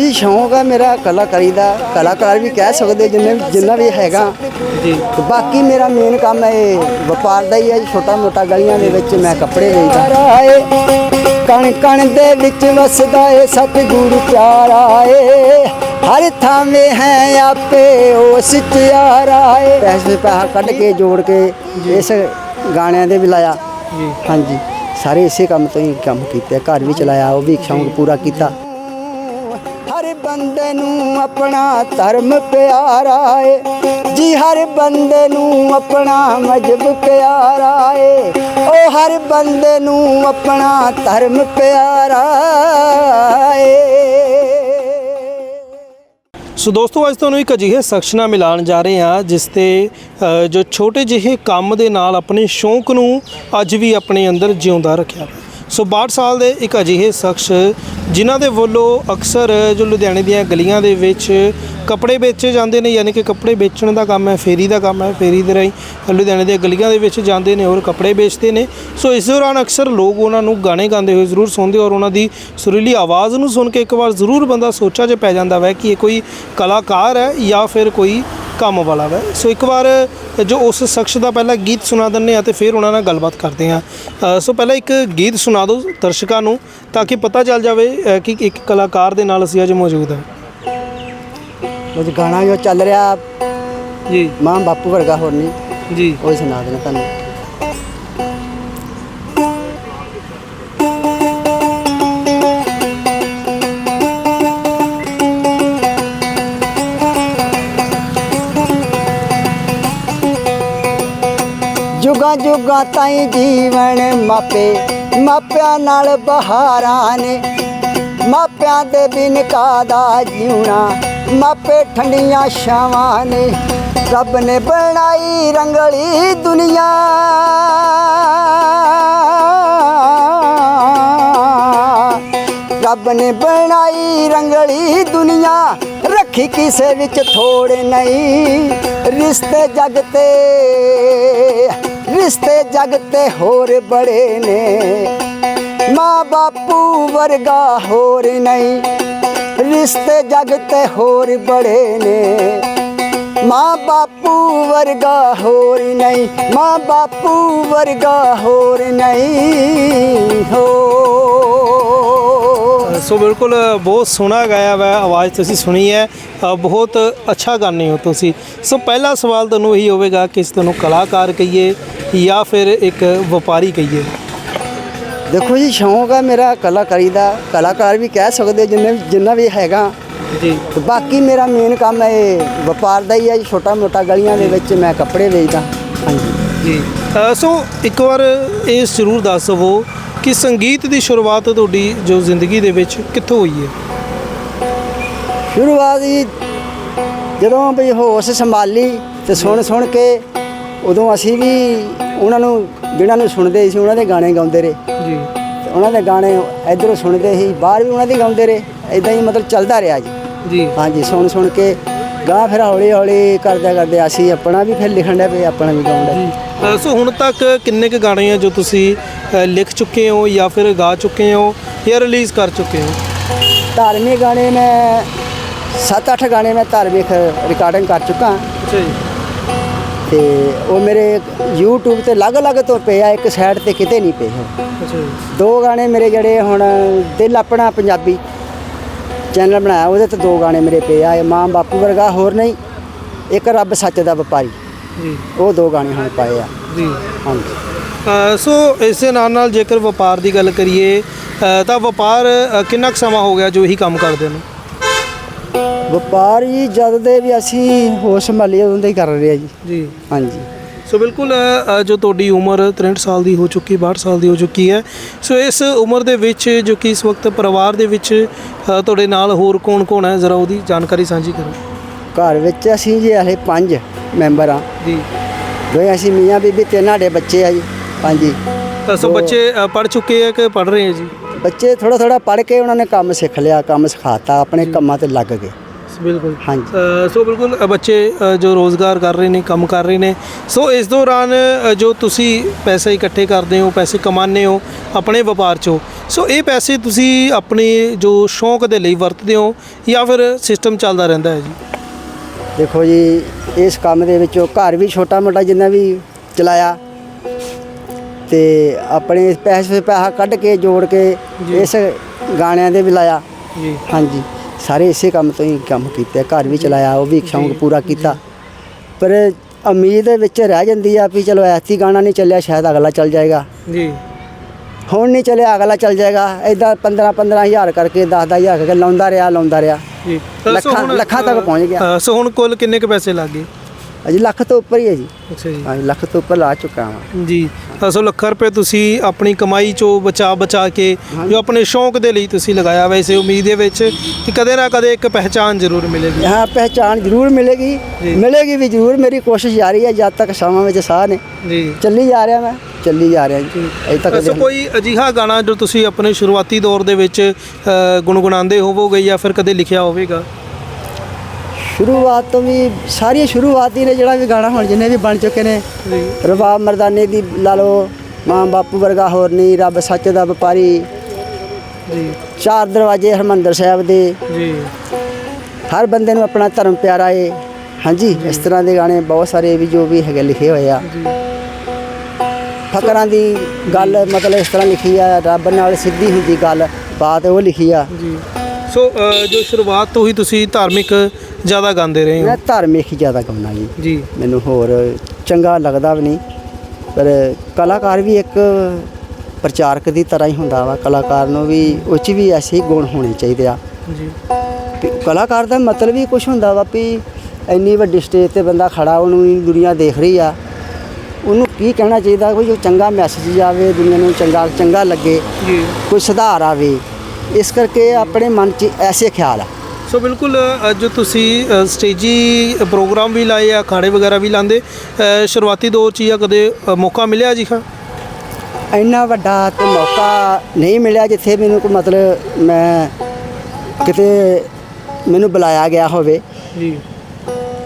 ਜੀ ਸ਼ੌਂਕ ਹੈ ਮੇਰਾ ਕਲਾਕਾਰੀ ਦਾ ਕਲਾਕਾਰ ਵੀ ਕਹਿ ਸਕਦੇ ਜਿੰਨੇ ਜਿੰਨਾ ਵੀ ਹੈਗਾ। ਜੀ। ਬਾਕੀ ਮੇਰਾ ਮੇਨ ਕੰਮ ਹੈ ਇਹ ਵਪਾਰ ਦਾ ਹੀ ਹੈ ਛੋਟਾ ਮੋਟਾ ਗਲੀਆਂ ਦੇ ਵਿੱਚ ਮੈਂ ਕੱਪੜੇ ਵੇਚਦਾ ਕਣ ਕਣ ਦੇ ਵਿੱਚ ਵਸਦਾ ਏ ਸਤਿਗੁਰੂ ਪਿਆਰਾ ਏ। ਹਰ ਥਾਵੇਂ ਹੈ ਆਪੇ ਉਸ ਪਿਆਰਾ ਏ। ਪੈਸੇ ਪੈਸਾ ਕੱਢ ਕੇ ਜੋੜ ਕੇ ਇਸ ਗਾਣਿਆਂ ਦੇ ਵੀ ਲਾਇਆ। ਜੀ। ਹਾਂਜੀ। ਸਾਰੇ ਇਸੇ ਕੰਮ ਤੋਂ ਹੀ ਕੰਮ ਕੀਤੇ ਘਰ ਵੀ ਚਲਾਇਆ ਉਹ ਵੀ ਸ਼ੌਂਕ ਪੂਰਾ ਕੀਤਾ। ਹਰ ਬੰਦੇ ਨੂੰ ਆਪਣਾ ਧਰਮ ਪਿਆਰਾ ਏ। ਜੀ ਹਰ ਬੰਦੇ ਨੂੰ ਆਪਣਾ ਮਜਬ ਪਿਆਰਾ ਏ। ਉਹ ਹਰ ਬੰਦੇ ਨੂੰ ਆਪਣਾ ਧਰਮ ਪਿਆਰਾ ਏ। ਸੋ ਦੋਸਤੋ, ਅੱਜ ਤੁਹਾਨੂੰ ਇੱਕ ਅਜਿਹੇ ਸ਼ਖਸ ਨਾਲ ਮਿਲਾਉਣ ਜਾ ਰਹੇ ਹਾਂ, ਜਿਸ ਤੇ ਜੋ ਛੋਟੇ ਜਿਹੇ ਕੰਮ ਦੇ ਨਾਲ ਆਪਣੇ ਸ਼ੌਂਕ ਨੂੰ ਅੱਜ ਵੀ ਆਪਣੇ ਅੰਦਰ ਜਿਉਂਦਾ ਰੱਖਿਆ। ਸੋ 62 ਸਾਲ ਦੇ ਇੱਕ ਅਜਿਹੇ ਸ਼ਖਸ ਜਿਨ੍ਹਾਂ ਦੇ ਵੱਲੋਂ ਅਕਸਰ ਜੋ ਲੁਧਿਆਣੇ ਦੀਆਂ ਗਲੀਆਂ ਦੇ ਵਿੱਚ ਕੱਪੜੇ ਵੇਚੇ ਜਾਂਦੇ ਨੇ, ਯਾਨੀ ਕਿ ਕੱਪੜੇ ਵੇਚਣ ਦਾ ਕੰਮ ਹੈ, ਫੇਰੀ ਦਾ ਕੰਮ ਹੈ, ਫੇਰੀ ਦੇ ਰਾਹੀਂ ਲੁਧਿਆਣੇ ਦੀਆਂ ਗਲੀਆਂ ਦੇ ਵਿੱਚ ਜਾਂਦੇ ਨੇ ਔਰ ਕੱਪੜੇ ਵੇਚਦੇ ਨੇ। ਸੋ ਇਸ ਦੌਰਾਨ ਅਕਸਰ ਲੋਕ ਉਹਨਾਂ ਨੂੰ ਗਾਣੇ ਗਾਉਂਦੇ ਹੋਏ ਜ਼ਰੂਰ ਸੁਣਦੇ ਔਰ ਉਹਨਾਂ ਦੀ ਸੁਰੀਲੀ ਆਵਾਜ਼ ਨੂੰ ਸੁਣ ਕੇ ਇੱਕ ਵਾਰ ਜ਼ਰੂਰ ਬੰਦਾ ਸੋਚਾ 'ਚ ਪੈ ਜਾਂਦਾ ਵੈ ਕਿ ਇਹ ਕੋਈ ਕਲਾਕਾਰ ਹੈ ਜਾਂ ਫਿਰ ਕੋਈ ਕੰਮ ਵਾਲਾ ਵੈ। ਸੋ ਇੱਕ ਵਾਰ ਜੋ ਉਸ ਸ਼ਖਸ ਦਾ ਪਹਿਲਾ ਗੀਤ ਸੁਣਾ ਦਿੰਨੇ ਆ ਤੇ ਫਿਰ ਉਹਨਾਂ ਨਾਲ ਗੱਲਬਾਤ ਕਰਦੇ ਆ ਸੋ ਪਹਿਲਾਂ ਇੱਕ ਗੀਤ ਸੁਣਾ ਦਿਓ ਦਰਸ਼ਕਾਂ ਨੂੰ ਤਾਂ ਕਿ ਪਤਾ ਚੱਲ ਜਾਵੇ ਕਿ ਇੱਕ ਕਲਾਕਾਰ ਦੇ ਨਾਲ ਅਸੀਂ ਅੱਜ ਮੌਜੂਦ ਹਾਂ। ਉਹ ਗਾਣਾ ਜੋ ਚੱਲ ਰਿਹਾ ਜੀ। ਮਾਂ ਬਾਪੂ ਵਰਗਾ ਹੋਰ ਨਹੀਂ। ਜੀ। ਉਹ ਹੀ ਸੁਣਾ ਦੇਣਾ ਤੁਹਾਨੂੰ। ਜੁਗਾ ਜੁਗਾ ਤਾਈ ਜੀਵਨ ਮਾਪੇ, ਮਾਪਿਆਂ ਨਾਲ ਬਹਾਰਾਂ ਨੇ। ਮਾਪਿਆਂ ਦੇ ਬਿਨ ਕਾਦਾ ਜਿਉਣਾ, ਮਾਪੇ ਠੰਡੀਆਂ ਛਾਵਾਂ ਨੇ। ਰੱਬ ਨੇ ਬਣਾਈ ਰੰਗਲੀ ਦੁਨੀਆ। ਰੱਬ ਨੇ ਬਣਾਈ ਰੰਗਲੀ ਦੁਨੀਆ। ਰੱਖੀ ਕਿਸੇ ਵਿੱਚ ਥੋੜ ਨਹੀਂ, ਰਿਸ਼ਤੇ ਜਗ ਤੇ। ਰਿਸ਼ਤੇ ਜਗ ਤੇ ਹੋਰ ਬੜੇ ਨੇ। ਮਾਂ ਬਾਪੂ ਵਰਗਾ ਹੋਰ ਨਹੀਂ। ਰਿਸ਼ਤੇ ਜਗ ਤੇ ਹੋਰ ਬੜੇ ਨੇ। ਮਾਂ ਬਾਪੂ ਵਰਗਾ ਹੋਰ ਨਹੀਂ। ਮਾਂ ਬਾਪੂ ਵਰਗਾ ਹੋਰ ਨਹੀਂ। ਹੋ। ਸੋ ਬਿਲਕੁਲ ਬਹੁਤ ਸੋਹਣਾ ਗਾਇਆ ਵਾ, ਆਵਾਜ਼ ਤੁਸੀਂ ਸੁਣੀ ਹੈ। ਬਹੁਤ ਅੱਛਾ ਗਾਣੇ ਹੋ ਤੁਸੀਂ। ਸੋ ਪਹਿਲਾ ਸਵਾਲ ਤੁਹਾਨੂੰ ਇਹੀ ਹੋਵੇਗਾ ਕਿ ਇਸ ਤੁਹਾਨੂੰ ਕਲਾਕਾਰ ਕਹੀਏ ਜਾਂ ਫਿਰ ਇੱਕ ਵਪਾਰੀ ਕਹੀਏ? ਦੇਖੋ ਜੀ ਸ਼ੌਂਕ ਹੈ ਮੇਰਾ ਕਲਾਕਾਰੀ ਦਾ। ਕਲਾਕਾਰ ਵੀ ਕਹਿ ਸਕਦੇ ਜਿੰਨੇ ਜਿੰਨਾ ਵੀ ਹੈਗਾ। ਜੀ। ਤੇ ਬਾਕੀ ਮੇਰਾ ਮੇਨ ਕੰਮ ਹੈ ਇਹ ਵਪਾਰ ਦਾ ਹੀ ਹੈ ਛੋਟਾ ਮੋਟਾ ਗਲੀਆਂ ਦੇ ਵਿੱਚ ਮੈਂ ਕੱਪੜੇ ਵੇਚਦਾ। ਹਾਂਜੀ। ਜੀ। ਸੋ ਇੱਕ ਵਾਰ ਇਹ ਜ਼ਰੂਰ ਦੱਸ ਦਵੋ ਕਿ ਸੰਗੀਤ ਦੀ ਸ਼ੁਰੂਆਤ ਤੁਹਾਡੀ ਜੋ ਜ਼ਿੰਦਗੀ ਦੇ ਵਿੱਚ ਕਿੱਥੋਂ ਹੋਈ ਹੈ? ਸ਼ੁਰੂਆਤ ਜੀ ਜਦੋਂ ਵੀ ਹੋਸ਼ ਸੰਭਾਲੀ ਤੇ ਸੁਣ ਸੁਣ ਕੇ ਉਦੋਂ ਅਸੀਂ ਵੀ ਉਹਨਾਂ ਨੂੰ ਜਿਹਨਾਂ ਨੂੰ ਸੁਣਦੇ ਸੀ ਉਹਨਾਂ ਦੇ ਗਾਣੇ ਗਾਉਂਦੇ ਰਹੇ। ਜੀ। ਤੇ ਉਹਨਾਂ ਦੇ ਗਾਣੇ ਇਧਰੋਂ ਸੁਣਦੇ ਸੀ ਬਾਹਰ ਵੀ ਉਹਨਾਂ ਦੇ ਗਾਉਂਦੇ ਰਹੇ। ਇਦਾਂ ਹੀ ਮਤਲਬ ਚੱਲਦਾ ਰਿਹਾ ਜੀ। ਜੀ। ਹਾਂਜੀ ਸੁਣ ਸੁਣ ਕੇ ਗਾਂ ਫਿਰ ਹੌਲੀ ਹੌਲੀ ਕਰਦੇ ਕਰਦੇ ਅਸੀਂ ਆਪਣਾ ਵੀ ਫਿਰ ਲਿਖਣ ਦੇ ਪਏ ਆਪਣਾ ਵੀ ਗਾਉਣ ਦੇ ਅ, ਸੋ ਹੁਣ ਤੱਕ ਕਿੰਨੇ ਕੁ ਗਾਣੇ ਆ ਜੋ ਤੁਸੀਂ ਅ, ਲਿਖ ਚੁੱਕੇ ਹੋ ਜਾਂ ਫਿਰ ਗਾ ਚੁੱਕੇ ਹੋ ਜਾਂ ਰਿਲੀਜ਼ ਕਰ ਚੁੱਕੇ ਹੋ? ਧਾਰਮਿਕ ਗਾਣੇ ਮੈਂ 7-8 ਗਾਣੇ ਮੈਂ ਧਾਰਮਿਕ ਰਿਕਾਰਡਿੰਗ ਕਰ ਚੁੱਕਾ। ਅੱਛਾ ਜੀ। ਤੇ ਉਹ ਮੇਰੇ YouTube ਤੇ ਅਲੱਗ-ਅਲੱਗ ਤੋਂ ਪਏ ਆ ਇੱਕ ਸਾਈਡ ਤੇ ਕਿਤੇ ਨਹੀਂ ਪਏ। ਅੱਛਾ ਜੀ। ਦੋ ਗਾਣੇ ਮੇਰੇ ਜਿਹੜੇ ਹੁਣ ਦਿਲ ਆਪਣਾ ਪੰਜਾਬੀ ਚੈਨਲ ਬਣਾਇਆ ਉਹਦੇ ਤੇ ਦੋ ਗਾਣੇ ਮੇਰੇ ਪਏ ਆ ਇਹ ਮਾਂ ਬਾਪੂ ਵਰਗਾ ਹੋਰ ਨਹੀਂ ਇੱਕ ਰੱਬ ਸੱਚ ਦਾ ਵਪਾਰੀ। ਜੀ। ਉਹ ਦੋ ਗਾਣੇ ਹੁਣ ਪਾਏ ਆ। ਜੀ। ਹਾਂਜੀ। ਸੋ ਇਸੇ ਨਾਲ ਨਾਲ ਜੇਕਰ ਵਪਾਰ ਦੀ ਗੱਲ ਕਰੀਏ ਤਾਂ ਵਪਾਰ ਕਿੰਨਾ ਕੁ ਸਮਾਂ ਹੋ ਗਿਆ ਜੋ ਇਹੀ ਕੰਮ ਕਰਦੇ ਨੂੰ? ਵਪਾਰ ਜੀ ਜਦ ਦੇ ਵੀ ਅਸੀਂ ਹੋਸ਼ ਸੰਭਾਲੀ ਉਦੋਂ ਦੇ ਹੀ ਕਰ ਰਹੇ ਆ ਜੀ। ਜੀ। ਹਾਂਜੀ। ਸੋ ਬਿਲਕੁਲ ਅ, ਜੋ ਤੁਹਾਡੀ ਉਮਰ 63 ਸਾਲ ਦੀ ਹੋ ਚੁੱਕੀ 62 ਸਾਲ ਦੀ ਹੋ ਚੁੱਕੀ ਹੈ। ਸੋ ਇਸ ਉਮਰ ਦੇ ਵਿੱਚ ਜੋ ਕਿ ਇਸ ਵਕਤ ਪਰਿਵਾਰ ਦੇ ਵਿੱਚ ਅ, ਤੁਹਾਡੇ ਨਾਲ ਹੋਰ ਕੌਣ ਕੌਣ ਹੈ? ਜ਼ਰਾ ਉਹਦੀ ਜਾਣਕਾਰੀ ਸਾਂਝੀ ਕਰੋ। ਘਰ ਵਿੱਚ ਅਸੀਂ ਜੀ ਹਲੇ ਪੰਜ ਮੈਂਬਰ ਆ ਜੀ। ਦੋਏ ਅਸੀਂ ਮੀਆਂ ਬੀਬੀ ਤਿੰਨ ਸਾਡੇ ਬੱਚੇ ਆ ਜੀ। ਹਾਂਜੀ। ਤਾਂ ਸੋ ਬੱਚੇ ਪੜ ਚੁੱਕੇ ਹੈ ਕਿ ਪੜ ਰਹੇ ਹੈ ਜੀ? ਬੱਚੇ ਥੋੜਾ ਥੋੜਾ ਪੜ੍ਹ ਕੇ ਉਹਨਾਂ ਨੇ ਕੰਮ ਸਿੱਖ ਲਿਆ ਕੰਮ ਸਿਖਾਤਾ ਆਪਣੇ ਕੰਮਾਂ ਤੇ ਲੱਗ ਗਏ। ਬਿਲਕੁਲ। ਹਾਂਜੀ। ਅ, ਸੋ ਬਿਲਕੁਲ ਅ, ਬੱਚੇ ਅ, ਜੋ ਰੋਜ਼ਗਾਰ ਕਰ ਰਹੇ ਨੇ ਕੰਮ ਕਰ ਰਹੇ ਨੇ। ਸੋ ਇਸ ਦੌਰਾਨ ਅ, ਜੋ ਤੁਸੀਂ ਪੈਸੇ ਇਕੱਠੇ ਕਰਦੇ ਹੋ ਪੈਸੇ ਕਮਾਉਂਦੇ ਹੋ ਆਪਣੇ ਵਪਾਰ 'ਚੋਂ ਸੋ ਇਹ ਪੈਸੇ ਤੁਸੀਂ ਆਪਣੇ ਜੋ ਸ਼ੌਂਕ ਦੇ ਲਈ ਵਰਤਦੇ ਹੋ ਜਾਂ ਫਿਰ ਸਿਸਟਮ ਚੱਲਦਾ ਰਹਿੰਦਾ ਹੈ ਜੀ? ਦੇਖੋ ਜੀ ਇਸ ਕੰਮ ਦੇ ਵਿੱਚੋਂ ਘਰ ਵੀ ਛੋਟਾ ਮੋਟਾ ਜਿੰਨਾ ਵੀ ਚਲਾਇਆ ਤੇ ਆਪਣੇ ਪੈਸੇ ਪੈਸਾ ਕੱਢ ਕੇ ਜੋੜ ਕੇ ਇਸ ਗਾਣਿਆਂ ਦੇ ਵੀ ਲਾਇਆ। ਜੀ। ਹਾਂਜੀ। ਸਾਰੇ ਇਸੇ ਕੰਮ ਤੋਂ ਹੀ ਕੰਮ ਕੀਤੇ ਘਰ ਵੀ ਚਲਾਇਆ ਉਹ ਵੀ ਸ਼ੌਂਕ ਪੂਰਾ ਕੀਤਾ। ਪਰ ਉਮੀਦ ਵਿੱਚ ਰਹਿ ਜਾਂਦੀ ਆ ਵੀ ਚਲੋ ਐਸੀ ਗਾਣਾ ਨਹੀਂ ਚੱਲਿਆ ਸ਼ਾਇਦ ਅਗਲਾ ਚੱਲ ਜਾਏਗਾ। ਜੀ। ਹੁਣ ਨਹੀਂ ਚੱਲਿਆ ਅਗਲਾ ਚੱਲ ਜਾਏਗਾ। ਐਦਾਂ 15 15000 ਕਰਕੇ 10 10000 ਕਰਕੇ ਲਾਉਂਦਾ ਰਿਹਾ ਲਾਉਂਦਾ ਰਿਹਾ। ਜੀ। ਲੱਖਾਂ- ਲੱਖਾਂ ਤੱਕ ਪਹੁੰਚ ਗਿਆ। ਸੋ ਹੁਣ ਕੁੱਲ ਕਿੰਨੇ ਕੁ ਪੈਸੇ ਲੱਗ ਗਏ? ਅਜੀ ਲੱਖ ਤੋਂ ਉੱਪਰ ਹੀ ਹੈ ਜੀ। ਅੱਛਾ ਜੀ। ਹਾਂਜੀ ਲੱਖ ਤੋਂ ਉੱਪਰ ਲਾ ਚੁੱਕਾ ਹਾਂ। ਜੀ ਤਾਂ ਸੋ ਲੱਖਾਂ ਰੁਪਏ ਤੁਸੀਂ ਆਪਣੀ ਕਮਾਈ ਚੋਂ ਬਚਾ ਬਚਾ ਕੇ ਜੋ ਆਪਣੇ ਸ਼ੌਂਕ ਦੇ ਲਈ ਤੁਸੀਂ ਲਗਾਇਆ ਵੈਸੇ ਉਮੀਦ ਦੇ ਵਿੱਚ ਕਿ ਕਦੇ ਨਾ ਕਦੇ ਇੱਕ ਪਹਿਚਾਨ ਜ਼ਰੂਰ ਮਿਲੇਗੀ। ਹਾਂ ਪਹਿਚਾਨ ਜ਼ਰੂਰ ਮਿਲੇਗੀ। ਮਿਲੇਗੀ ਵੀ ਜ਼ਰੂਰ ਮੇਰੀ ਕੋਸ਼ਿਸ਼ ਜਾਰੀ ਹੈ ਜਦ ਤੱਕ ਸਾਵਾਂ ਵਿੱਚ ਸਾਹ ਨੇ ਜੀ। ਚੱਲੀ ਜਾ ਰਿਹਾ ਮੈਂ ਚੱਲੀ ਜਾ ਰਿਹਾ ਜੀ। ਅਜੇ ਤੱਕ ਸੋ ਕੋਈ ਅਜਿਹਾ ਗਾਣਾ ਜੋ ਤੁਸੀਂ ਆਪਣੇ ਸ਼ੁਰੂਆਤੀ ਦੌਰ ਦੇ ਵਿੱਚ ਅ, ਗੁਣਗੁਣਾਉਂਦੇ ਹੋਵੋਗੇ ਜਾਂ ਫਿਰ ਕਦੇ ਲਿਖਿਆ ਹੋਵੇਗਾ? ਸ਼ੁਰੂਆਤ ਤੋਂ ਵੀ ਸਾਰੀਆਂ ਸ਼ੁਰੂਆਤ ਹੀ ਨੇ ਜਿਹੜਾ ਵੀ ਗਾਣਾ ਹੁਣ ਜਿੰਨੇ ਵੀ ਬਣ ਚੁੱਕੇ ਨੇ। ਰਬਾਬ ਮਰਦਾਨੇ ਦੀ ਲਾ ਲਓ ਮਾਂ ਬਾਪੂ ਵਰਗਾ ਹੋਰ ਨਹੀਂ ਰੱਬ ਸੱਚ ਦਾ ਵਪਾਰੀ। ਜੀ। ਚਾਰ ਦਰਵਾਜ਼ੇ ਹਰਮੰਦਰ ਸਾਹਿਬ ਦੇ। ਜੀ। ਹਰ ਬੰਦੇ ਨੂੰ ਆਪਣਾ ਧਰਮ ਪਿਆਰਾ ਏ। ਹਾਂਜੀ ਇਸ ਤਰ੍ਹਾਂ ਦੇ ਗਾਣੇ ਬਹੁਤ ਸਾਰੇ ਵੀ ਜੋ ਵੀ ਹੈਗੇ ਲਿਖੇ ਹੋਏ ਆ। ਫਕਰਾਂ ਦੀ ਗੱਲ ਮਤਲਬ ਇਸ ਤਰ੍ਹਾਂ ਲਿਖੀ ਆ ਰੱਬ ਨਾਲ ਸਿੱਧੀ ਹੁੰਦੀ ਗੱਲ ਬਾਤ ਉਹ ਲਿਖੀ ਆ। ਜੀ। ਸੋ ਅ, ਜੋ ਸ਼ੁਰੂਆਤ ਤੋਂ ਹੀ ਤੁਸੀਂ ਧਾਰਮਿਕ ਜ਼ਿਆਦਾ ਗਾਉਂਦੇ ਰਹੇ ਮੈਂ ਹੋ ਧਾਰਮਿਕ ਹੀ ਜ਼ਿਆਦਾ ਗਾਉਣਾ ਜੀ। ਜੀ। ਮੈਨੂੰ ਹੋਰ ਚੰਗਾ ਲੱਗਦਾ ਵੀ ਨਹੀਂ। ਪਰ ਕਲਾਕਾਰ ਵੀ ਇੱਕ ਪ੍ਰਚਾਰਕ ਦੀ ਤਰ੍ਹਾਂ ਹੀ ਹੁੰਦਾ ਵਾ। ਕਲਾਕਾਰ ਨੂੰ ਵੀ ਉਹ 'ਚ ਵੀ ਐਸੇ ਹੀ ਗੁਣ ਹੋਣੇ ਚਾਹੀਦੇ ਆ। ਜੀ। ਵੀ ਕਲਾਕਾਰ ਦਾ ਮਤਲਬ ਹੀ ਕੁਝ ਹੁੰਦਾ ਵਾ ਵੀ ਇੰਨੀ ਵੱਡੀ ਸਟੇਜ ਤੇ ਬੰਦਾ ਖੜਾ ਉਹਨੂੰ ਇੰਨੀ ਦੁਨੀਆ ਦੇਖ ਰਹੀ ਆ। ਉਹਨੂੰ ਕੀ ਕਹਿਣਾ ਚਾਹੀਦਾ? ਕੋਈ ਜੋ ਚੰਗਾ ਮੈਸੇਜ ਜਾਵੇ ਦੁਨੀਆ ਨੂੰ ਚੰਗਾ ਚੰਗਾ ਲੱਗੇ। ਜੀ। ਕੋਈ ਸੁਧਾਰ ਆਵੇ। ਇਸ ਕਰਕੇ ਆਪਣੇ ਮਨ 'ਚ ਐਸੇ ਖਿਆਲ ਆ। ਸੋ ਬਿਲਕੁਲ ਅ, ਜੋ ਤੁਸੀਂ ਸਟੇਜੀ ਪ੍ਰੋਗਰਾਮ ਵੀ ਲਾਏ ਆ ਅਖਾੜੇ ਵਗੈਰਾ ਵੀ ਲਾਉਂਦੇ ਅ, ਸ਼ੁਰੂਆਤੀ ਦੌਰ 'ਚ ਜਾਂ ਕਦੇ ਮੌਕਾ ਮਿਲਿਆ ਜੀ ਹਾਂ? ਇੰਨਾ ਵੱਡਾ ਤੇ ਮੌਕਾ ਨਹੀਂ ਮਿਲਿਆ ਜਿੱਥੇ ਮੈਨੂੰ ਕੋਈ ਮਤਲਬ ਮੈਂ ਕਿਤੇ ਮੈਨੂੰ ਬੁਲਾਇਆ ਗਿਆ ਹੋਵੇ। ਜੀ।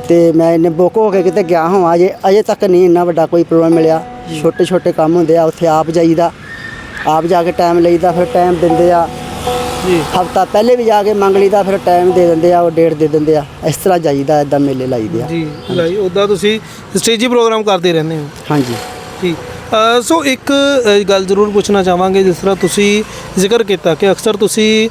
ਤੇ ਮੈਂ ਇੰਨੇ ਬੁੱਕ ਹੋ ਕੇ ਕਿਤੇ ਗਿਆ ਹਾਂ ਅਜੇ ਅਜੇ ਤੱਕ ਨਹੀਂ ਇੰਨਾ ਵੱਡਾ ਕੋਈ ਪ੍ਰੋਗਰਾਮ ਮਿਲਿਆ। ਛੋਟੇ ਛੋਟੇ ਕੰਮ ਹੁੰਦੇ ਆ ਉੱਥੇ ਆਪ ਜਾਈਦਾ। ਆਪ ਜਾ ਕੇ ਟਾਈਮ ਲਈਦਾ ਫਿਰ ਟਾਈਮ ਦਿੰਦੇ ਆ। ਜੀ। ਹਫਤਾ ਪਹਿਲੇ ਵੀ ਜਾ ਕੇ ਮੰਗ ਲਈਦਾ ਫਿਰ ਟਾਈਮ ਦੇ ਦਿੰਦੇ ਆ ਉਹ ਡੇਟ ਦੇ ਦਿੰਦੇ ਆ। ਇਸ ਤਰ੍ਹਾਂ ਜਾਈਦਾ ਇਦਾਂ ਮੇਲੇ ਲਾਈਦੇ ਆ। ਜੀ ਲਾਈ ਉਦਾਂ ਤੁਸੀਂ ਸਟੇਜੀ ਪ੍ਰੋਗਰਾਮ ਕਰਦੇ ਰਹਿੰਦੇ ਹੋ? ਹਾਂਜੀ। ਅ, ਸੋ ਇੱਕ ਗੱਲ ਜ਼ਰੂਰ ਪੁੱਛਣਾ ਚਾਹਾਂਗੇ ਜਿਸ ਤਰ੍ਹਾਂ ਤੁਸੀਂ ਜ਼ਿਕਰ ਕੀਤਾ ਕਿ ਅਕਸਰ ਤੁਸੀਂ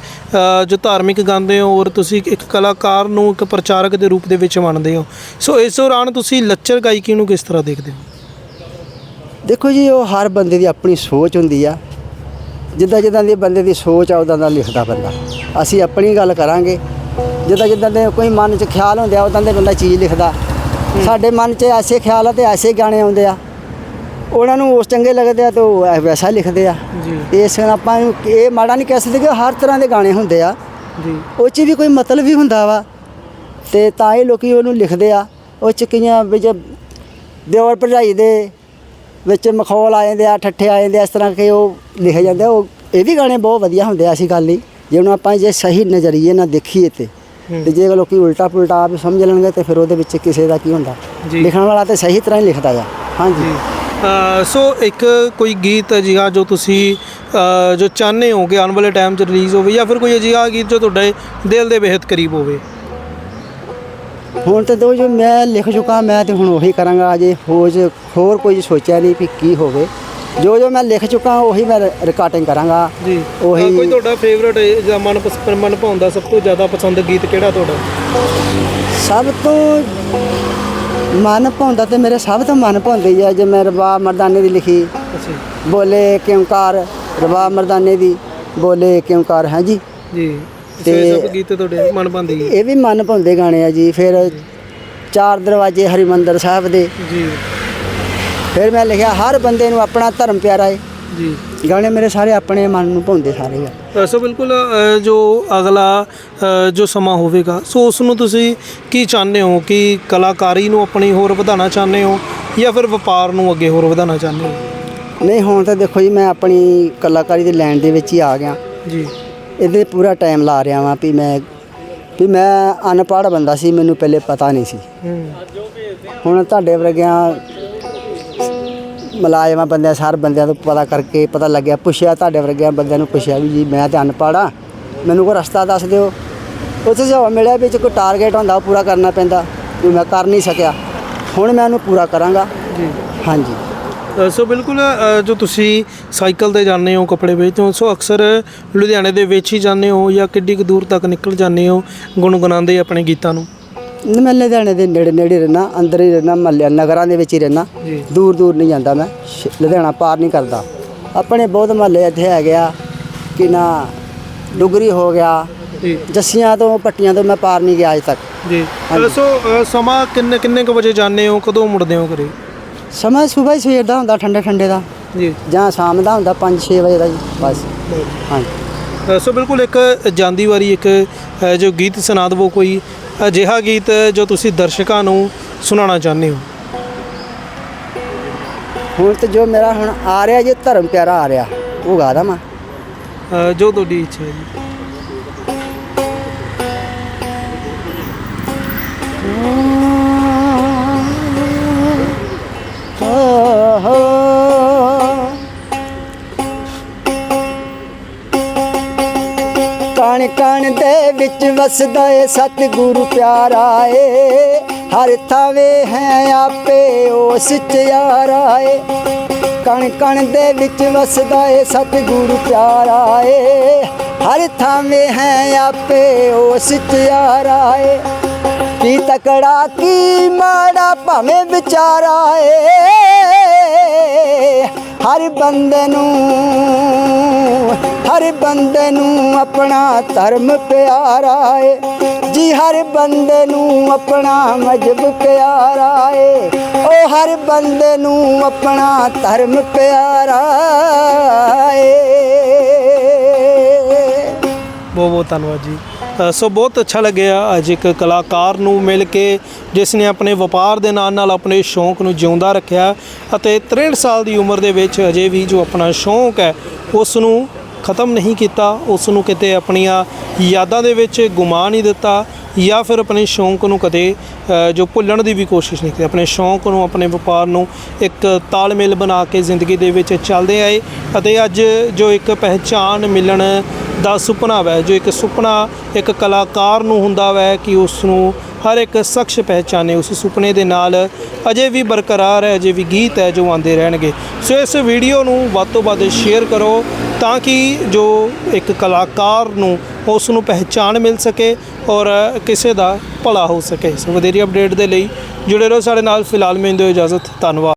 ਜੋ ਧਾਰਮਿਕ ਗਾਉਂਦੇ ਹੋ ਔਰ ਤੁਸੀਂ ਇੱਕ ਕਲਾਕਾਰ ਨੂੰ ਇੱਕ ਪ੍ਰਚਾਰਕ ਦੇ ਰੂਪ ਦੇ ਵਿੱਚ ਮੰਨਦੇ ਹੋ। ਸੋ ਇਸ ਦੌਰਾਨ ਤੁਸੀਂ ਲੱਚਰ ਗਾਇਕੀ ਨੂੰ ਕਿਸ ਤਰ੍ਹਾਂ ਦੇਖਦੇ ਹੋ? ਦੇਖੋ ਜੀ ਉਹ ਹਰ ਬੰਦੇ ਦੀ ਆਪਣੀ ਸੋਚ ਹੁੰਦੀ ਆ। ਜਿੱਦਾਂ ਜਿੱਦਾਂ ਦੀ ਬੰਦੇ ਦੀ ਸੋਚ ਆ ਉਦਾਂ ਦਾ ਲਿਖਦਾ ਬੰਦਾ। ਅਸੀਂ ਆਪਣੀ ਗੱਲ ਕਰਾਂਗੇ। ਜਿੱਦਾਂ ਜਿੱਦਾਂ ਦੇ ਕੋਈ ਮਨ 'ਚ ਖਿਆਲ ਹੁੰਦੇ ਆ ਉਦਾਂ ਦੇ ਬੰਦਾ ਚੀਜ਼ ਲਿਖਦਾ। ਸਾਡੇ ਮਨ 'ਚ ਐਸੇ ਖਿਆਲ ਆ ਤੇ ਐਸੇ ਗਾਣੇ ਆਉਂਦੇ ਆ। ਉਹਨਾਂ ਨੂੰ ਉਸ ਚੰਗੇ ਲੱਗਦੇ ਆ ਤੇ ਉਹ ਵੈਸਾ ਲਿਖਦੇ ਆ। ਜੀ। ਇਸ ਨਾਲ ਆਪਾਂ ਨੂੰ ਇਹ ਮਾੜਾ ਨਹੀਂ ਕਹਿ ਸਕਦੇ ਕਿ ਹਰ ਤਰ੍ਹਾਂ ਦੇ ਗਾਣੇ ਹੁੰਦੇ ਆ। ਜੀ। ਉਹ 'ਚ ਵੀ ਕੋਈ ਮਤਲਬ ਵੀ ਹੁੰਦਾ ਵਾ। ਤੇ ਤਾਂ ਹੀ ਲੋਕੀ ਉਹਨੂੰ ਲਿਖਦੇ ਆ। ਉਹ 'ਚ ਕਈਆਂ ਵਿੱਚ ਦਿਓਰ ਭਰਜਾਈ ਦੇ ਵਿੱਚ ਮਖੌਲ ਆ ਜਾਂਦੇ ਆ ਠੱਠੇ ਆ ਜਾਂਦੇ ਆ ਇਸ ਤਰ੍ਹਾਂ ਕਿ ਉਹ ਲਿਖੇ ਜਾਂਦੇ ਉਹ ਇਹ ਵੀ ਗਾਣੇ ਬਹੁਤ ਵਧੀਆ ਹੁੰਦੇ ਆ ਐਸੀ ਗੱਲ ਨਹੀਂ ਜੇ ਉਹਨੂੰ ਆਪਾਂ ਜੇ ਸਹੀ ਨਜ਼ਰੀਏ ਨਾਲ ਦੇਖੀਏ ਤੇ ਤੇ ਜੇ ਲੋਕੀ ਉਲਟਾ ਪੁਲਟਾ ਆਪ ਸਮਝ ਲੈਣਗੇ ਤੇ ਫਿਰ ਉਹਦੇ ਵਿੱਚ ਕਿਸੇ ਦਾ ਕੀ ਹੁੰਦਾ। ਲਿਖਣ ਵਾਲਾ ਤੇ ਸਹੀ ਤਰ੍ਹਾਂ ਹੀ ਲਿਖਦਾ ਆ। ਹਾਂਜੀ। ਸੋ ਇੱਕ ਕੋਈ ਗੀਤ ਅਜਿਹਾ ਜੋ ਤੁਸੀਂ ਜੋ ਚਾਹੁੰਦੇ ਹੋ ਕਿ ਆਉਣ ਵਾਲੇ ਟਾਈਮ 'ਚ ਰਿਲੀਜ਼ ਹੋਵੇ ਜਾਂ ਫਿਰ ਕੋਈ ਅਜਿਹਾ ਗੀਤ ਜੋ ਤੁਹਾਡੇ ਦਿਲ ਦੇ ਬੇहद ਕਰੀਬ ਹੋਵੇ। ਹੁਣ ਤੇ ਦੋ ਜੋ ਮੈਂ ਲਿਖ ਚੁੱਕਾ ਮੈਂ ਤੇ ਹੁਣ ਉਹੀ ਕਰਾਂਗਾ। ਅਜੇ ਹੋਜ ਹੋਰ ਕੋਈ ਸੋਚਿਆ ਨਹੀਂ ਵੀ ਕੀ ਹੋਵੇ। ਜੋ ਜੋ ਮੈਂ ਲਿਖ ਚੁੱਕਾ ਉਹੀ ਮੈਂ ਰਿਕਾਰਡਿੰਗ ਕਰਾਂਗਾ। ਜੀ। ਉਹੀ- ਕੋਈ ਤੁਹਾਡਾ ਫੇਵਰਟ ਜਾਂ ਮਨ ਪਸ- ਮਨ ਭਾਉਂਦਾ ਸਭ ਤੋਂ ਜ਼ਿਆਦਾ ਪਸੰਦ ਗੀਤ ਕਿਹੜਾ ਤੁਹਾਡਾ? ਸਭ ਤੋਂ ਮਨ ਭਾਉਂਦਾ ਤੇ ਮੇਰੇ ਸਭ ਤੋਂ ਮਨ ਭਾਉਂਦੀ ਆ ਜੇ ਮੈਂ ਰਬਾਬ ਮਰਦਾਨੇ ਦੀ ਲਿਖੀ। ਅੱਛਾ। ਬੋਲੇ ਕਿਉਂਕਾਰ ਰਬਾਬ ਮਰਦਾਨੇ ਦੀ। ਬੋਲੇ ਕਿਉਂਕਾਰ ਹੈ ਜੀ? ਜੀ। ਤੇ ਸਭ ਗੀਤ ਤੁਹਾਡੇ ਮਨ ਭਾਉਂਦੇ ਇਹ ਵੀ ਮਨ ਭਾਉਂਦੇ ਗਾਣੇ ਆ ਜੀ ਫਿਰ ਚਾਰ ਦਰਵਾਜ਼ੇ ਹਰਿਮੰਦਰ ਸਾਹਿਬ ਦੇ। ਜੀ। ਫਿਰ ਮੈਂ ਲਿਖਿਆ ਹਰ ਬੰਦੇ ਨੂੰ ਆਪਣਾ ਧਰਮ ਪਿਆਰਾ ਏ। ਜੀ। ਗਾਣੇ ਮੇਰੇ ਸਾਰੇ ਆਪਣੇ ਮਨ ਨੂੰ ਭਾਉਂਦੇ ਸਾਰੇ ਆ। ਅ, ਸੋ ਬਿਲਕੁਲ ਅ, ਜੋ ਅਗਲਾ ਅ, ਜੋ ਸਮਾਂ ਹੋਵੇਗਾ ਸੋ ਉਸ ਨੂੰ ਤੁਸੀਂ ਕੀ ਚਾਹੁੰਦੇ ਹੋ? ਕਿ ਕਲਾਕਾਰੀ ਨੂੰ ਆਪਣੀ ਹੋਰ ਵਧਾਉਣਾ ਚਾਹੁੰਦੇ ਹੋ? ਜਾਂ ਫਿਰ ਵਪਾਰ ਨੂੰ ਅੱਗੇ ਹੋਰ ਵਧਾਉਣਾ ਚਾਹੁੰਦੇ ਹੋ? ਨਹੀਂ ਹੁਣ ਤਾਂ ਦੇਖੋ ਜੀ ਮੈਂ ਆਪਣੀ ਕਲਾਕਾਰੀ ਦੇ ਲਾਈਨ ਦੇ ਵਿੱਚ ਹੀ ਆ ਗਿਆ। ਜੀ। ਇਹਦੇ ਪੂਰਾ ਟਾਈਮ ਲਾ ਰਿਹਾ ਵਾਂ ਵੀ ਮੈਂ ਵੀ ਮੈਂ ਅਨਪੜ੍ਹ ਬੰਦਾ ਸੀ ਮੈਨੂੰ ਪਹਿਲੇ ਪਤਾ ਨਹੀਂ ਸੀ। ਹੁਣ ਤੁਹਾਡੇ ਵਰਗਿਆਂ ਮੁਲਾਜ਼ਮਾਂ ਬੰਦਿਆਂ ਸਾਰ ਬੰਦਿਆਂ ਤੋਂ ਪਤਾ ਕਰਕੇ ਪਤਾ ਲੱਗਿਆ ਪੁੱਛਿਆ ਤੁਹਾਡੇ ਵਰਗਿਆਂ ਬੰਦਿਆਂ ਨੂੰ ਪੁੱਛਿਆ ਵੀ ਜੀ ਮੈਂ ਤੇ ਅਨਪੜ੍ਹ ਆ ਮੈਨੂੰ ਕੋਈ ਰਸਤਾ ਦੱਸ ਦਿਓ। ਉੱਥੇ ਜਵਾਬ ਮਿਲਿਆ ਵਿੱਚ ਕੋਈ ਟਾਰਗੇਟ ਹੁੰਦਾ ਉਹ ਪੂਰਾ ਕਰਨਾ ਪੈਂਦਾ ਵੀ ਮੈਂ ਕਰ ਨਹੀਂ ਸਕਿਆ। ਹੁਣ ਮੈਂ ਉਹਨੂੰ ਪੂਰਾ ਕਰਾਂਗਾ। ਜੀ। ਹਾਂਜੀ। ਸੋ ਬਿਲਕੁਲ ਜੋ ਤੁਸੀਂ ਸਾਈਕਲ ਤੇ ਜਾਂਦੇ ਹੋ ਕੱਪੜੇ ਵੇਚਦੇ ਹੋ ਸੋ ਅਕਸਰ ਲੁਧਿਆਣੇ ਦੇ ਵਿੱਚ ਹੀ ਜਾਂਦੇ ਹੋ ਜਾਂ ਕਿੱਡੀ ਕੁ ਦੂਰ ਤੱਕ ਨਿਕਲ ਜਾਂਦੇ ਹੋ ਗੁਣਗੁਣਾਉਂਦੇ ਆਪਣੇ ਗੀਤਾਂ ਨੂੰ? ਮੈਂ ਲੁਧਿਆਣੇ ਦੇ ਨੇੜੇ ਨੇੜੇ ਰਹਿਣਾ ਅੰਦਰ ਹੀ ਰਹਿਣਾ ਮਹੱਲਿਆਂ ਨਗਰਾਂ ਦੇ ਵਿੱਚ ਹੀ ਰਹਿਣਾ। ਦੂਰ ਦੂਰ ਨਹੀਂ ਜਾਂਦਾ ਮੈਂ ਲੁਧਿਆਣਾ ਪਾਰ ਨਹੀਂ ਕਰਦਾ। ਆਪਣੇ ਬਹੁਤ ਮਹੱਲੇ ਇੱਥੇ ਆ ਕਿ ਨਾ ਡੁਗਰੀ ਹੋ ਗਿਆ ਜੱਸੀਆਂ ਤੋਂ ਪੱਟੀਆਂ ਤੋਂ ਮੈਂ ਪਾਰ ਨਹੀਂ ਗਿਆ ਅਜ ਤੱਕ। ਜੀ। ਸੋ ਸਮਾਂ ਕਿੰਨੇ ਕਿੰਨੇ ਕੁ ਵਜੇ ਜਾਂਦੇ ਹੋ ਕਦੋਂ ਮੁੜਦੇ ਹੋ ਘਰੇ? ਸਮਾਂ ਸਵੇਰ ਸਵੇਰ ਦਾ ਹੁੰਦਾ ਠੰਡੇ ਠੰਡੇ ਦਾ। ਜੀ। ਜਾਂ ਸ਼ਾਮ ਦਾ ਹੁੰਦਾ 5-6 ਵਜੇ ਦਾ ਜੀ ਬਸ। ਹਾਂਜੀ। ਸੋ ਬਿਲਕੁਲ ਇੱਕ ਜਾਂਦੀ ਵਾਰੀ ਇੱਕ ਅ, ਜੋ ਗੀਤ ਸੁਣਾ ਦਵੋ ਕੋਈ ਅਜਿਹਾ ਗੀਤ ਜੋ ਤੁਸੀਂ ਦਰਸ਼ਕਾਂ ਨੂੰ ਸੁਣਾਉਣਾ ਚਾਹੁੰਦੇ ਹੋ। ਹੁਣ ਤੇ ਜੋ ਮੇਰਾ ਹੁਣ ਆ ਰਿਹਾ ਜੇ ਧਰਮ ਪਿਆਰਾ ਆ ਰਿਹਾ ਉਹ ਗਾ ਦਾਂ ਮੈਂ ਅ, ਜੋ ਤੁਹਾਡੀ ਇੱਛਾ ਹੈ ਜੀ। ਕਣ ਕਣ ਦੇ ਵਿੱਚ ਵਸਦਾ ਏ ਸਤਿਗੁਰੂ ਪਿਆਰਾ ਏ। ਹਰ ਥਾਵੇ ਹੈ ਆਪੇ, ਉਸ ਚਿਆਰਾ ਏ। ਕਣ ਕਣ ਦੇ ਵਿੱਚ ਵਸਦਾ ਏ ਸਤਿਗੁਰੂ ਪਿਆਰਾ ਏ। ਹਰ ਥਾਵੇ ਹੈ ਆਪੇ, ਉਸ ਚਿਆਰਾ ਏ। ਕੀ ਤਕੜਾ, ਕੀ ਮਾੜਾ, ਭਾਵੇਂ ਵਿਚਾਰਾ ਏ। ਹਰ ਬੰਦੇ ਨੂੰ, ਹਰ ਬੰਦੇ ਨੂੰ ਆਪਣਾ ਧਰਮ ਪਿਆਰਾ ਏ ਜੀ ਹਰ ਬੰਦੇ ਨੂੰ ਆਪਣਾ ਮਜਬ ਪਿਆਰਾ ਏ ਉਹ ਹਰ ਬੰਦੇ ਨੂੰ ਆਪਣਾ ਧਰਮ ਪਿਆਰਾ ਏ ਬਹੁਤ ਬਹੁਤ ਧੰਨਵਾਦ ਜੀ। ਸੋ ਬਹੁਤ ਅੱਛਾ ਲੱਗਿਆ। ਅੱਜ ਇੱਕ ਕਲਾਕਾਰ ਨੂੰ ਮਿਲ ਕੇ, ਜਿਸ ਨੇ ਆਪਣੇ ਵਪਾਰ ਦੇ ਨਾਲ ਨਾਲ ਆਪਣੇ ਸ਼ੌਂਕ ਨੂੰ ਜਿਉਂਦਾ ਰੱਖਿਆ ਅਤੇ 63 ਸਾਲ ਦੀ ਉਮਰ ਦੇ ਵਿੱਚ ਅਜੇ ਵੀ ਜੋ ਆਪਣਾ ਸ਼ੌਂਕ ਹੈ, ਉਸ ਨੂੰ ਖਤਮ ਨਹੀਂ ਕੀਤਾ ਉਸ ਨੂੰ ਕਿਤੇ ਆਪਣੀਆਂ ਯਾਦਾਂ ਦੇ ਵਿੱਚ ਗੁਮਾ ਨਹੀਂ ਦਿੱਤਾ ਜਾਂ ਫਿਰ ਆਪਣੇ ਸ਼ੌਂਕ ਨੂੰ ਕਦੇ ਜੋ ਭੁੱਲਣ ਦੀ ਵੀ ਕੋਸ਼ਿਸ਼ ਨਹੀਂ ਕੀਤੀ। ਆਪਣੇ ਸ਼ੌਂਕ ਨੂੰ, ਆਪਣੇ ਵਪਾਰ ਨੂੰ ਇੱਕ ਤਾਲਮੇਲ ਬਣਾ ਕੇ ਜ਼ਿੰਦਗੀ ਦੇ ਵਿੱਚ ਚੱਲਦੇ ਆਏ ਅਤੇ ਅੱਜ ਜੋ ਇੱਕ ਪਹਿਚਾਨ ਮਿਲਣ ਦਾ ਸੁਪਨਾ ਵੈ, ਜੋ ਇੱਕ ਸੁਪਨਾ, ਇੱਕ ਕਲਾਕਾਰ ਨੂੰ ਹੁੰਦਾ ਵੈ ਕਿ ਉਸ ਨੂੰ ਹਰ ਇੱਕ ਸ਼ਖਸ ਪਹਿਚਾਨੇ, ਉਸ ਸੁਪਨੇ ਦੇ ਨਾਲ ਅਜੇ ਵੀ ਬਰਕਰਾਰ ਹੈ, ਅਜੇ ਵੀ ਗੀਤ ਹੈ ਜੋ ਆਉਂਦੇ ਰਹਿਣਗੇ। ਸੋ ਇਸ ਵੀਡੀਓ ਨੂੰ ਵੱਧ ਤੋਂ ਵੱਧ ਸ਼ੇਅਰ ਕਰੋ ਤਾਂ ਕਿ ਜੋ ਇੱਕ ਕਲਾਕਾਰ ਨੂੰ ਉਸ ਨੂੰ ਪਹਿਚਾਣ ਮਿਲ ਸਕੇ ਔਰ ਕਿਸੇ ਦਾ ਭਲਾ ਹੋ ਸਕੇ। ਸੋ ਵਧੇਰੀ ਅਪਡੇਟ ਦੇ ਲਈ ਜੁੜੇ ਰਹੋ ਸਾਡੇ ਨਾਲ। ਫਿਲਹਾਲ ਮੈਨੂੰ ਦਿਓ ਇਜਾਜ਼ਤ। ਧੰਨਵਾਦ।